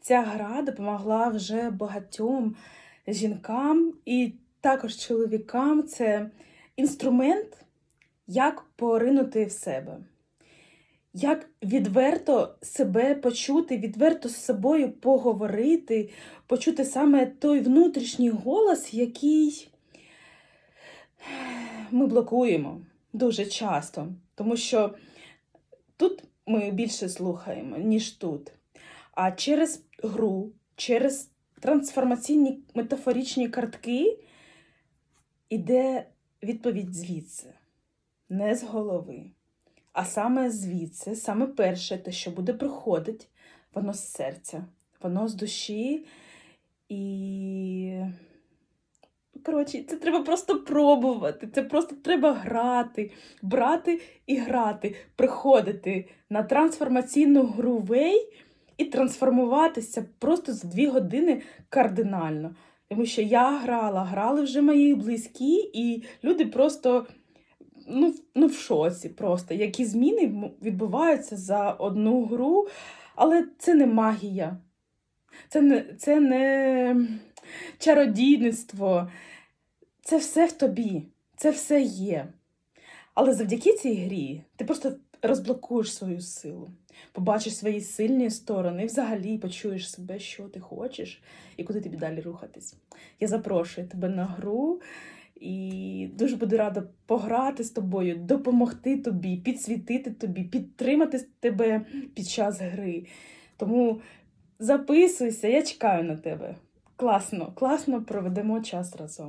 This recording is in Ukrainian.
ця гра допомогла вже багатьом жінкам і також чоловікам. Це інструмент, як поринути в себе, як відверто себе почути, відверто з собою поговорити, почути саме той внутрішній голос, який ми блокуємо дуже часто, тому що тут ми більше слухаємо, ніж тут. А через гру, через трансформаційні метафоричні картки іде відповідь звідси, не з голови. А саме звідси, саме перше, те, що буде приходить, воно з серця, воно з душі. І Коротше, це треба просто пробувати. Це просто треба грати, брати і грати, приходити на трансформаційну гру вей і трансформуватися просто за дві години кардинально. Тому що я грала, грали вже мої близькі, і люди просто ну, ну, в шоці, просто які зміни відбуваються за одну гру, але це не магія. Це не, це не чародійництво. Це все в тобі, це все є. Але завдяки цій грі ти просто розблокуєш свою силу, побачиш свої сильні сторони взагалі почуєш себе, що ти хочеш і куди тобі далі рухатись. Я запрошую тебе на гру і дуже буду рада пограти з тобою, допомогти тобі, підсвітити тобі, підтримати тебе під час гри. Тому записуйся, я чекаю на тебе. Класно, класно проведемо час разом.